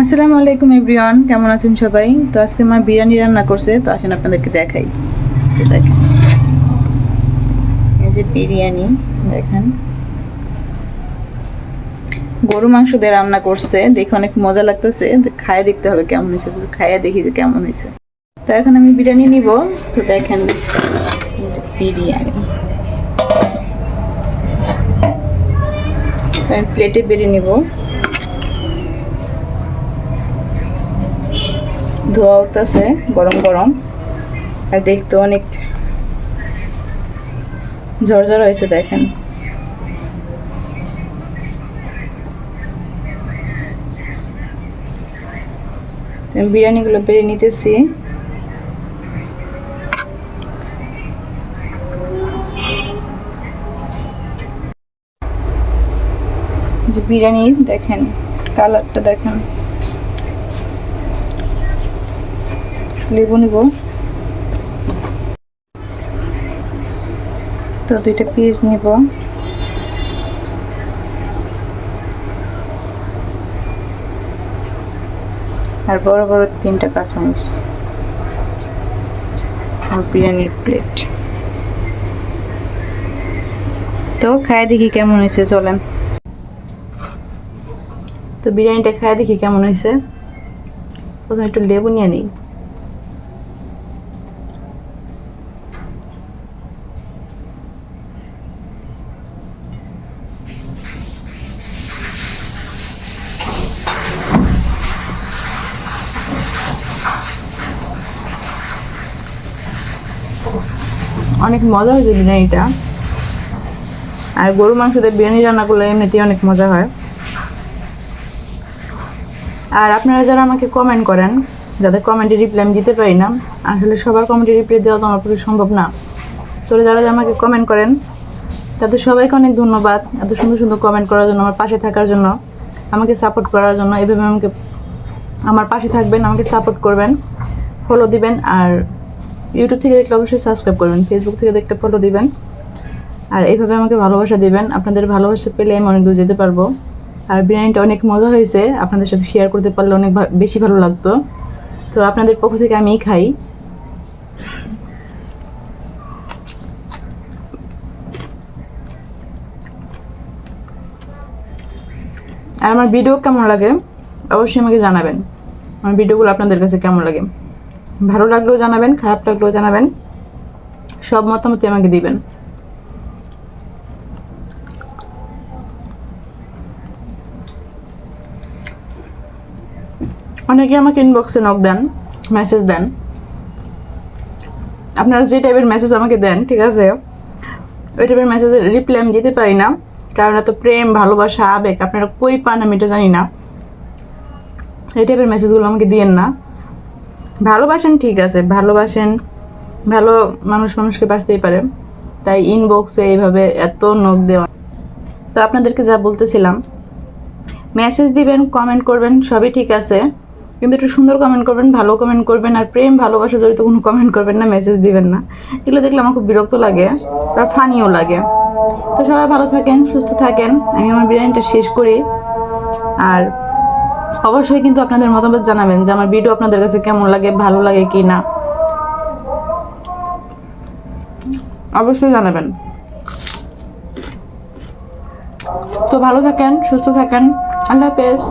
আসসালামু আলাইকুম এভরিওয়ান, কেমন আছেন সবাই? তো আজকে মা বিরিয়ানি রান্না করছে, তো আসেন আপনাদেরকে দেখাই। দেখেন। এই যে বিরিয়ানি, দেখেন। গরু মাংস দিয়ে রান্না করছে, দেখে অনেক মজা লাগতেছে। খায়ে দেখতে হবে কেমন হয়েছে খাইয়ে দেখি যে কেমন হয়েছে। তো এখন আমি বিরিয়ানি নিব, তো দেখেন বিরিয়ানি। আমি প্লেটে বেরিয়ে নিব। ধোয়া উঠতেছে, গরম গরম। আর দেখতে অনেক ঝরঝর হয়েছে, দেখেন। বিরিয়ানিগুলো বেড়ে নিতেছি। যে বিরিয়ানি, দেখেন, কালারটা দেখেন। লেবু নিব। তো দুইটা পিস নিব। আর বড় বড় তিনটা কাঁচামরিচ। আর বিরিয়ানির প্লেট তো খায় দেখি কেমন হয়েছে, চলেন। তো বিরিয়ানিটা খায় দেখি কেমন হয়েছে। প্রথমে একটু লেবু নিয়ে নিই। অনেক মজা হয়েছে বিরিয়ানিটা। আর গরু মাংস দিয়ে বিরিয়ানি রান্না করলে এমনিতেই অনেক মজা হয়। আর আপনারা যারা আমাকে কমেন্ট করেন, যাদের কমেন্টে রিপ্লাই আমি দিতে পারি না, আসলে সবার কমেন্টে রিপ্লাই দেওয়া তো আমার পক্ষে সম্ভব না। তো যারা আমাকে কমেন্ট করেন, তাদের সবাইকে অনেক ধন্যবাদ এত সুন্দর সুন্দর কমেন্ট করার জন্য, আমার পাশে থাকার জন্য, আমাকে সাপোর্ট করার জন্য। এভাবে আমাকে, আমার পাশে থাকবেন, আমাকে সাপোর্ট করবেন ফলো দিবেন, আর ইউটিউব থেকে দেখলে অবশ্যই সাবস্ক্রাইব করবেন ফেসবুক থেকে দেখতে ফলো দিবেন। আর এইভাবে আমাকে ভালোবাসা দিবেন। আপনাদের ভালোবাসা পেলে আমি অনেক দূর যেতে পারব। আর বিরিয়ানিটা অনেক মজা হয়েছে। আপনাদের সাথে শেয়ার করতে পারলে অনেক বেশি ভালো লাগতো। তো আপনাদের পক্ষ থেকে আমিই খাই। আর আমার ভিডিও কেমন লাগে? অবশ্যই আমাকে জানাবেন। আমার ভিডিওগুলো আপনাদের কাছে কেমন লাগে? ভালো লাগলেও জানাবেন, খারাপ লাগলেও জানাবেন। সব মতামতই আমাকে দিবেন। অনেকে আমাকে ইনবক্সে নক দেন মেসেজ দেন। আপনারা যে টাইপের মেসেজ আমাকে দেন, ঠিক আছে? ওই টাইপের মেসেজের রিপ্লাই আমি দিতে পারি না, কারণ এত প্রেম, ভালোবাসা, আবেগ, আপনারা কই পান আমি এটা জানি না। এই টাইপের মেসেজগুলো আমাকে দিয়েন না। ভালোবাসেন, ঠিক আছে, ভালোবাসেন, ভালো মানুষ মানুষকে বাঁচতেই পারে। তাই ইনবক্সে এইভাবে এত নখ দেওয়া। তো আপনাদেরকে যা বলতেছিলাম মেসেজ দিবেন কমেন্ট করবেন, সবই ঠিক আছে। কিন্তু একটু সুন্দর কমেন্ট করবেন, ভালো কমেন্ট করবেন, আর প্রেম, ভালোবাসা জড়িত কোনো কমেন্ট করবেন না মেসেজ দিবেন না। এগুলো দেখলে আমার খুব বিরক্ত লাগে, আর ফানিও লাগে। তো সবাই ভালো থাকেন, সুস্থ থাকেন। আমি আমার বিরিয়ানিটা শেষ করি। আর অবশ্যই কিন্তু আপনাদের মতামত জানাবেন যে আমার ভিডিও আপনাদের কাছে কেমন লাগে, ভালো লাগে কি না। অবশ্যই জানাবেন। তো ভালো থাকেন, সুস্থ থাকেন। আল্লাহ হাফেজ।